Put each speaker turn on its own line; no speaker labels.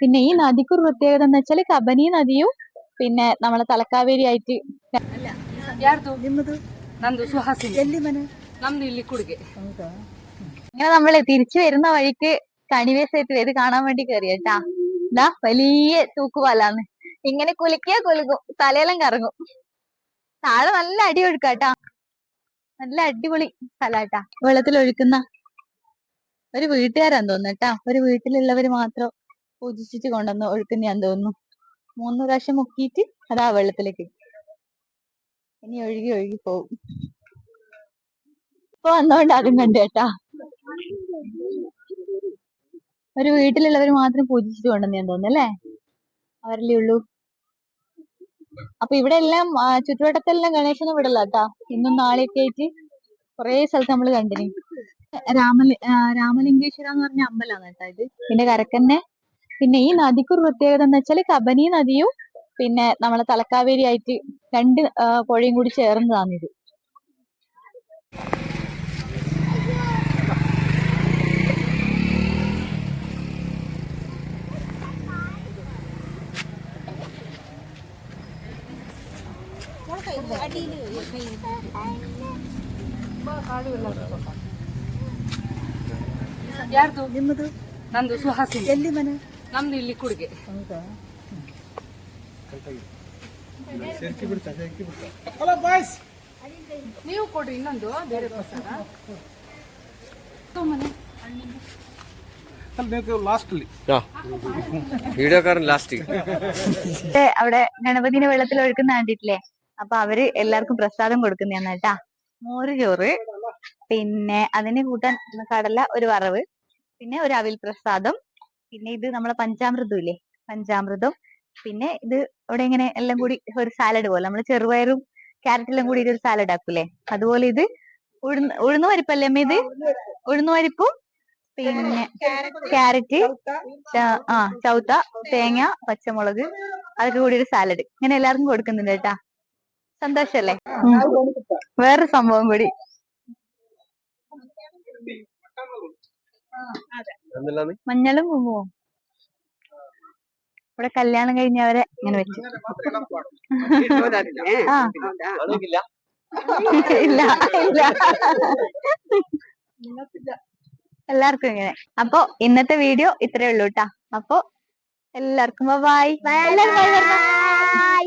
പിന്നെ ഈ നദിക്ക് ഒരു പ്രത്യേകത എന്ന് വെച്ചാൽ കബനി നദിയും പിന്നെ നമ്മളെ തലക്കാവേരി ആയിട്ട് ഇങ്ങനെ നമ്മൾ തിരിച്ചു വരുന്ന വഴിക്ക് കണിവേസേത്ത് ഇത് കാണാൻ വേണ്ടി കയറിയട്ടാ എന്താ വലിയ തൂക്കുപാലാന്ന്. ഇങ്ങനെ കുലുക്കിയാ കുലുക്കും തലയെല്ലാം കറങ്ങും. താഴെ നല്ല അടി ഒഴുക്കാട്ടാ. നല്ല അടിപൊളി സ്ഥലാട്ടാ. വെള്ളത്തിൽ ഒഴുക്കുന്ന ഒരു വീട്ടുകാരാന്ന് തോന്നുന്നു ഒരു വീട്ടിലുള്ളവര് മാത്രം. പൂജിച്ചിട്ട് കൊണ്ടുവന്ന് ഒഴുക്കുന്നയാന്ന് തോന്നുന്നു. മൂന്ന് പ്രാവശ്യം മുക്കിയിട്ട് അതാ വെള്ളത്തിലേക്ക് ഇടും. ഇനി ഒഴുകി ഒഴുകി പോകും. ഇപ്പൊ വന്നോണ്ട് അതും കണ്ടു കേട്ടാ. ഒരു വീട്ടിലുള്ളവർ മാത്രം പൂജിച്ചിട്ട് കൊണ്ടുവന്നു തോന്നുന്നു അല്ലേ? അവരല്ലേ ഉള്ളൂ. അപ്പൊ ഇവിടെ എല്ലാം ആ, ചുറ്റുവട്ടത്തെല്ലാം ഗണേശനെ വിടല കേട്ടാ. ഇന്നും നാളെയൊക്കെ ആയിട്ട് കൊറേ സ്ഥലത്ത് നമ്മൾ കണ്ടിന്. രാമലി രാമലിംഗേശ്വര എന്ന് പറഞ്ഞ അമ്പലാണ് കേട്ടാ ഇത്. ഇതിന്റെ കരക്കന്നെ പിന്നെ ഈ നദിക്കൊരു പ്രത്യേകത എന്ന് വെച്ചാൽ കബനി നദിയും പിന്നെ നമ്മളെ തലക്കാവേരി ആയിട്ട് രണ്ട് ആ, പുഴയും കൂടി ചേർന്നതാണ് ഇത്
ಯಾರ್ದು
ನಿಮ್ಮದು
ನಂದು ಸುಹಾಸಿನಿ
ಎಲ್ಲಿ ಮನೆ
ನಮ್ದು ಇಲ್ಲಿ ಕುಡುಗೆ
ಹೌದಾ
ನೀವು ಕೊಡ್ರಿ ಇನ್ನೊಂದು ಬೇರೆ ಪ್ರಸಾದ ಮನೆ
ലാസ്റ്റില്
വീഡിയോക്കാരൻ ലാസ്റ്റ്
ഇവിടെ അവിടെ ഗണപതിനെ വെള്ളത്തിൽ ഒഴുക്കുന്ന കണ്ടിട്ടില്ലേ അപ്പൊ അവര് എല്ലാവർക്കും പ്രസാദം കൊടുക്കുന്നതാണ് കേട്ടാ മോര് ചോറ് പിന്നെ അതിന് കൂട്ടാൻ കടല ഒരു വറവ് പിന്നെ ഒരു അവിൽ പ്രസാദം പിന്നെ ഇത് നമ്മളെ പഞ്ചാമൃതം ഇല്ലേ പഞ്ചാമൃതം. പിന്നെ ഇത് ഇവിടെ ഇങ്ങനെ എല്ലാം കൂടി ഒരു സാലഡ് പോലെ. നമ്മൾ ചെറുപയറും ക്യാരറ്റെല്ലാം കൂടി ഒരു സാലഡ് ആക്കൂലേ അതുപോലെ ഇത് ഉഴുന്ന് ഉഴുന്ന് പരിപ്പല്ലേ അമ്മ ഇത്? ഉഴുന്ന് പരിപ്പും. പിന്നെ ക്യാരറ്റ് ആ ചൗത്ത തേങ്ങ പച്ചമുളക് അതൊക്കെ കൂടി ഒരു സാലഡ് ഇങ്ങനെ എല്ലാവർക്കും കൊടുക്കുന്നുണ്ട് കേട്ടാ. സന്തോഷല്ലേ. വേറൊരു സംഭവം കൂടി. മഞ്ഞളും കുങ്കുമവും. ഇവിടെ കല്യാണം കഴിഞ്ഞവരെ ഇങ്ങനെ വെച്ചു. ഇല്ല ഇല്ല. എല്ലാവർക്കും ഇങ്ങനെ. അപ്പൊ ഇന്നത്തെ വീഡിയോ ഇത്രേ ഉള്ളൂ കേട്ടാ അപ്പൊ എല്ലാവർക്കും ബൈ. ബൈ.